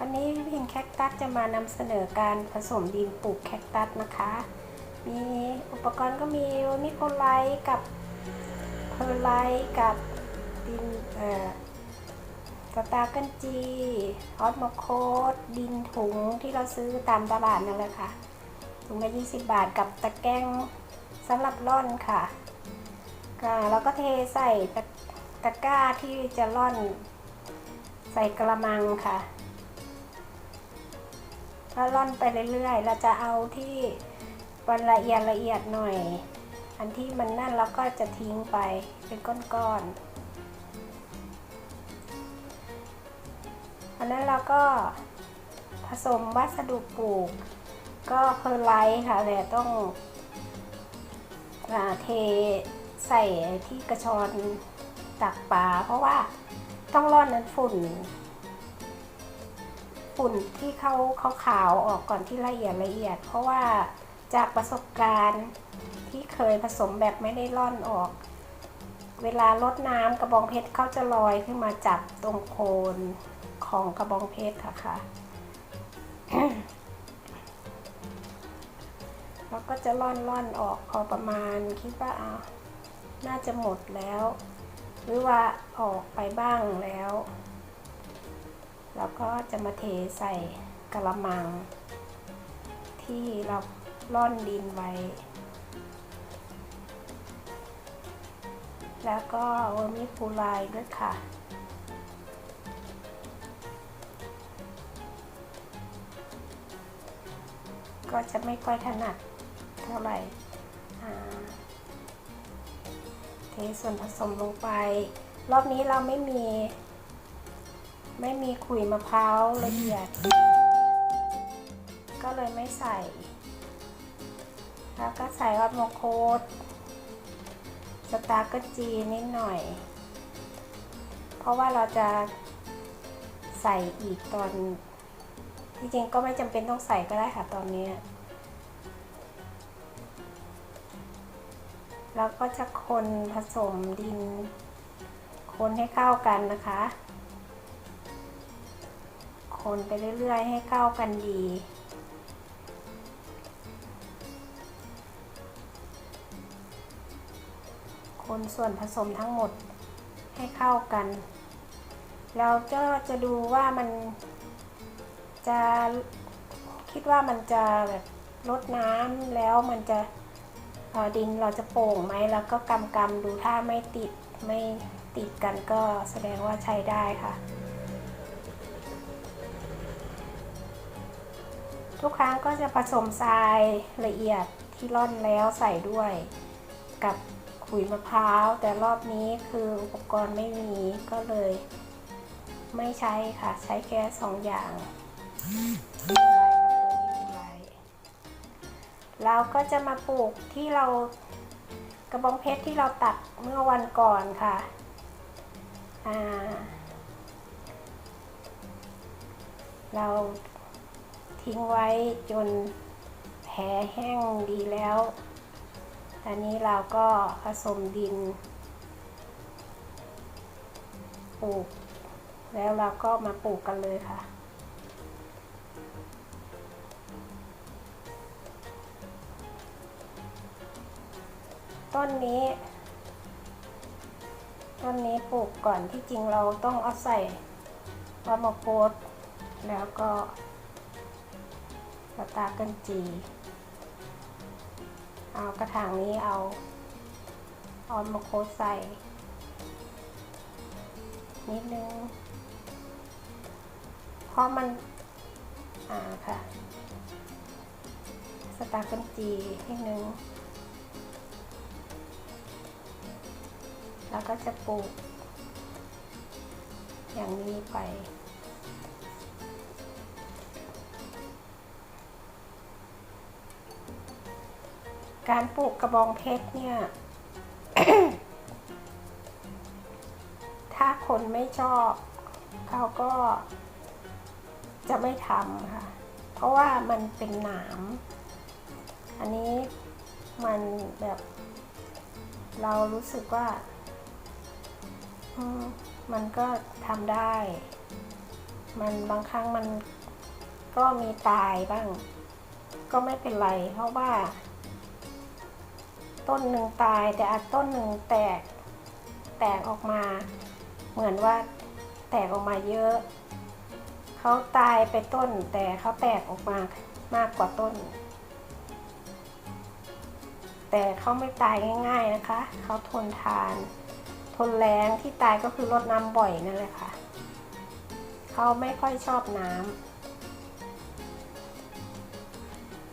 วันนี้พิงแคคตัสจะมานำเสนอการผสมดินปลูกแคคตัสนะคะ มีอุปกรณ์ก็มีมิโครไลท์กับเพอร์ไลท์กับดินเอ่อสตาร์กันจีออสโมโคดดินถุงที่เราซื้อตามตลาดนั่นแหละค่ะ ถุงละ20 บาทกับตะแกรงสำหรับร่อนค่ะก็แล้วก็เทใส่ตะตะกร้าที่จะร่อนใส่กระมังค่ะ ก็ร่อนไปเรื่อยๆ เราจะเอาที่มันละเอียดละเอียดหน่อย อันที่มันนั่นเราก็จะทิ้งไปเป็นก้อนๆ อันนั้นเราก็ผสมวัสดุปลูก ก็เพอร์ไลท์ค่ะแต่ต้องเทใส่ที่กระชอนตักปลาเพราะว่าต้องร่อนนั้นฝุ่น ฝุ่นที่เขาเขาขาวออกก่อนที่ละเอียดละเอียด เพราะว่าจากประสบการณ์ที่เคยผสมแบบไม่ได้ร่อนออก เวลาลดน้ำกระบองเพชรเขาจะลอยขึ้นมาจับตรงโคนของกระบองเพชรค่ะค่ะแล้วก็จะล่อนล่อนออกพอประมาณคิดว่าอ่าน่าจะหมดแล้ว หรือว่าออกไปบ้างแล้ว แล้วก็จะมาเทใส่กระมัง ที่เราล่อนดินไว้ แล้วก็เวอร์มิคูไลด์ด้วยค่ะก็จะไม่ค่อยถนัดเท่าไหร่เทส่วนผสมลงไป รอบนี้เราไม่มี ไม่มีขุยมะพร้าวละเอียด ก็เลยไม่ใส่ แล้วก็ใส่ออตโมโคดสตาร์กจีนิดหน่อย เพราะว่าเราจะใส่อีกตอน จริงๆก็ไม่จำเป็นต้องใส่ก็ได้ค่ะตอนนี้ แล้วก็จะคนผสมดิน คนให้เข้ากันนะคะ คนไปเรื่อยๆ ให้เข้ากันดี คนส่วนผสมทั้งหมดให้เข้ากัน เราก็จะดูว่ามันจะคิดว่ามันจะแบบลดน้ำแล้วมันจะดินเราจะโป่งไหมแล้วก็กำกำดูถ้าไม่ติดไม่ติดกันก็แสดงว่าใช้ได้ค่ะ ทุกครั้งก็จะผสมทรายละเอียดที่ร่อนแล้วใส่ด้วยกับขุยมะพร้าว แต่รอบนี้คืออุปกรณ์ไม่มีก็เลย ไม่ใช้ค่ะ ใช้แค่สองอย่างเราก็จะมาปลูกที่เรากระบองเพชรที่เราตัดเมื่อวันก่อนค่ะเรา ทิ้งไว้จนแผลแห้งดีแล้วตอนนี้เราก็ผสมดินปลูก แล้วเราก็มาปลูกกันเลยค่ะต้นนี้ ต้นนี้ปลูกก่อนที่จริงเราต้องเอาใส่วามาโพดแล้วก็ สตาร์กันจี เอากระถางนี้เอาออนมาโคใส่ นิดนึง เพราะมัน อ่าค่ะ สตาร์กันจีนิดนึง แล้วก็จะปลูกอย่างนี้ไป การปลูกกระบองเพชรเนี่ย ถ้าคนไม่ชอบ เขาก็จะไม่ทำค่ะ เพราะว่ามันเป็นหนาม อันนี้มันแบบ เรารู้สึกว่า มันก็ทำได้ มันบางครั้งมันก็มีตายบ้าง ก็ไม่เป็นไร เพราะว่า ต้นหนึ่งตาย แต่อันต้นหนึ่งแตก แตกออกมา เหมือนว่าแตกออกมาเยอะ เขาตายไปต้น แต่เขาแตกออกมามากกว่าต้น แต่เขาไม่ตายง่าย ๆนะคะ เขาทนทาน ทนแรงที่ตายก็คือรดน้ำบ่อยนั่นแหละค่ะ เขาไม่ค่อยชอบน้ำ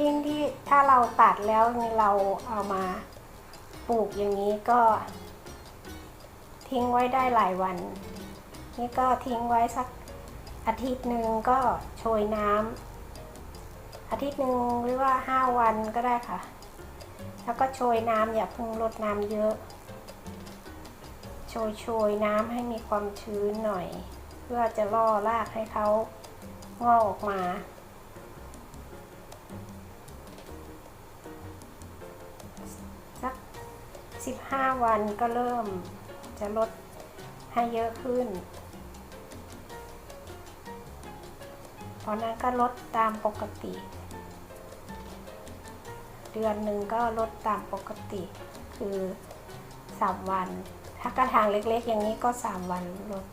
ยิ่งที่ถ้าเราตัดแล้วนี่เราเอามา ปลูกอย่างนี้ก็ ทิ้งไว้ได้หลายวัน นี่ก็ทิ้งไว้สักอาทิตย์หนึ่งก็โชยน้ำอาทิตย์หนึ่งหรือว่าห้าวันก็ได้ค่ะ แล้วก็โชยน้ำอย่าเพิ่งลดน้ำเยอะ โชยโชยน้ำให้มีความชื้นหน่อย เพื่อจะล่อรากให้เขางอกออกมา 15วันก็เริ่มจะลดให้เยอะขึ้น ตอนนั้นก็ลดตามปกติ เดือนหนึ่งก็ลดตามปกติ คือ 3 วัน ถ้ากระถางเล็กๆ อย่างนี้ก็ 3 วันลด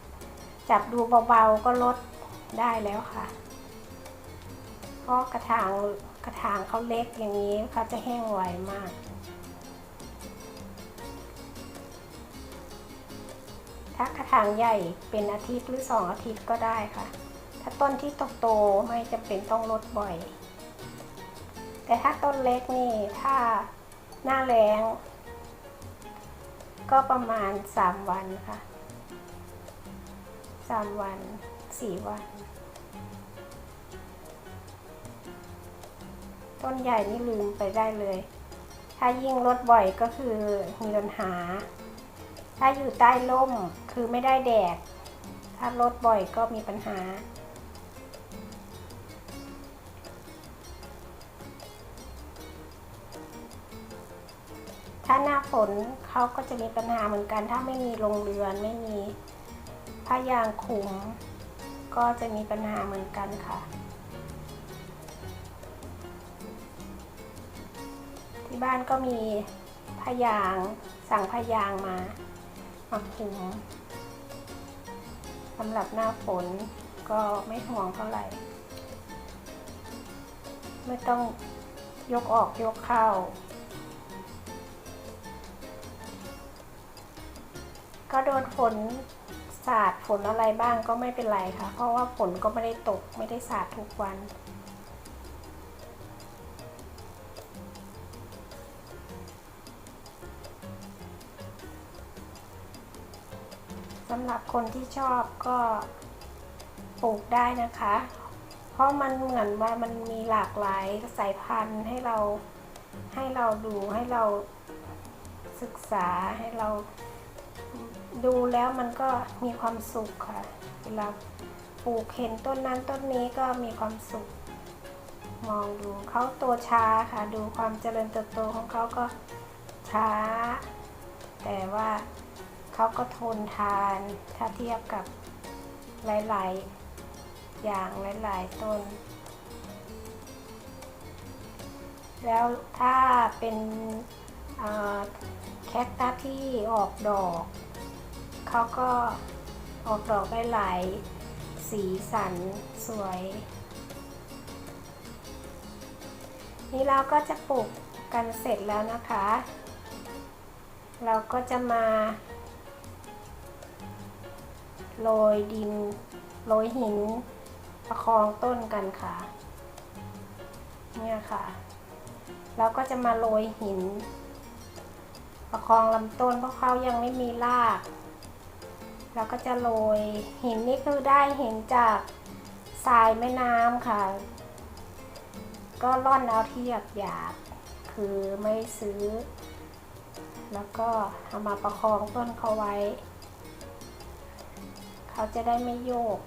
จับดูเบาๆก็ลดได้แล้วค่ะ เพราะกระถางกระถางเขาเล็กอย่างนี้เขาจะแห้งไวมาก ถ้ากระถางใหญ่เป็นอาทิตย์หรือสองอาทิตย์ก็ได้ค่ะ ถ้าต้นที่โตๆไม่จำเป็นต้องลดบ่อย แต่ถ้าต้นเล็กนี่ถ้าหน้าแรงก็ประมาณ 3 วันค่ะ 3 วัน 4 วัน ต้นใหญ่นี่ลืมไปได้เลย ถ้ายิ่งลดบ่อยก็คือมีปัญหา ถ้าอยู่ใต้ร่มคือไม่ได้แดด ถ้าลดบ่อยก็มีปัญหา ถ้าหน้าฝนเขาก็จะมีปัญหาเหมือนกัน ถ้าไม่มีโรงเรือนไม่มีผ้ายางคลุม ก็จะมีปัญหาเหมือนกันค่ะที่บ้านก็มีผ้ายางสั่งผ้ายางมา มาคลุมสำหรับหน้าฝนก็ไม่ห่วงเท่าไหร่ ไม่ต้องยกออกยกเข้า ก็โดนฝนสาดฝนอะไรบ้างก็ไม่เป็นไรค่ะ เพราะว่าฝนก็ไม่ได้ตกไม่ได้สาดทุกวัน สำหรับคนที่ชอบก็ปลูกได้นะคะ เพราะมันเหมือนว่ามันมีหลากหลายสายพันธุ์ให้เราให้เราดูให้เราศึกษาให้เราดูแล้วมันก็มีความสุขค่ะเวลาปลูกเห็นต้นนั้นต้นนี้ก็มีความสุข มองดูเขาโตช้าค่ะ ดูความเจริญเติบโตของเขาก็ช้า แต่ว่า เขาก็ทนทาน ถ้าเทียบกับหลาย ๆ อย่างหลาย ๆ ต้น แล้วถ้าเป็นแคคตัสที่ออกดอก เขาก็ออกดอกได้หลายสีสันสวย นี่เราก็จะปลูกกันเสร็จแล้วนะคะ เราก็จะมา โรยดิน โรยหิน ประคองต้นกันค่ะ เนี่ยค่ะ เราก็จะมาโรยหิน ประคองลำต้นเพราะเขายังไม่มีราก เราก็จะโรยหินนี่คือได้หินจากทรายแม่น้ำค่ะ ก็ร่อนเอาที่หยาบหยาบคือไม่ซื้อ แล้วก็เอามาประคองต้นเขาไว้ เขาจะได้ไม่โยก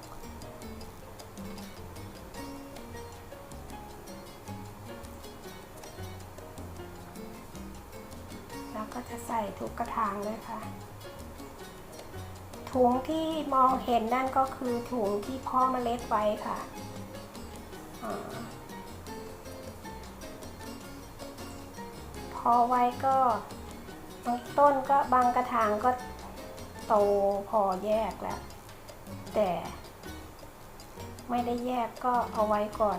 แล้วก็จะใส่ทุกกระถางเลยค่ะ ถุงที่มองเห็นนั่นก็คือถุงที่พ่อเมล็ดไว้ค่ะอ่าพอไว้ก็บางต้นก็บางกระถางก็โตพอแยกแล้ว แต่ ไม่ได้แยกก็เอาไว้ก่อน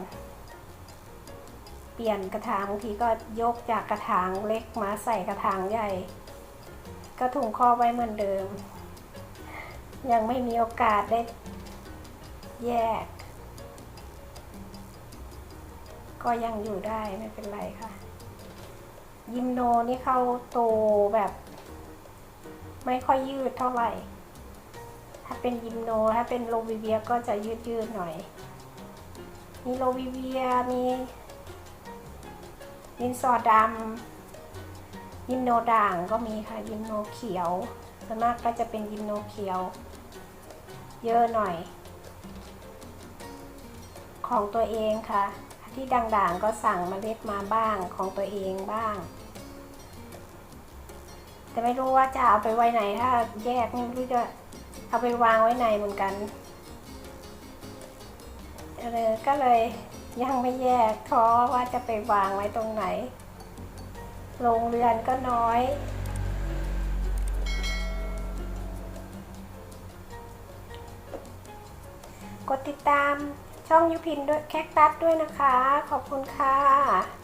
เปลี่ยนกระถางบางทีก็ยกจากกระถางเล็กมาใส่กระถางใหญ่ ก็ถุงครอบไว้เหมือนเดิม ยังไม่มีโอกาสได้แยก ก็ยังอยู่ได้ไม่เป็นไรค่ะ ยิมโนนี่เขาโตแบบ ไม่ค่อยยืดเท่าไหร่ ถ้าเป็นยิมโน ถ้าเป็นโลวิเวียก็จะยืดยืดๆหน่อย มีโลวิเวียมีดินสอดำยิมโนด่างก็มีค่ะ ยิมโนเขียวส่วนมากก็จะเป็นยิมโนเขียว เยอะหน่อย ของตัวเองค่ะ ที่ด่างๆก็สั่งเมล็ดมาบ้างของตัวเองบ้าง แต่ไม่รู้ว่าจะเอาไปไว้ไหนถ้าแยกไม่รู้จะ เอาไปวางไว้ไหนเหมือนกันเออก็เลยยังไม่แยกเพราะว่าจะไปวางไว้ตรงไหน โรงเรือนก็น้อย กดติดตามช่องยุพินด้วยแคคตัสด้วยนะคะ ขอบคุณค่ะ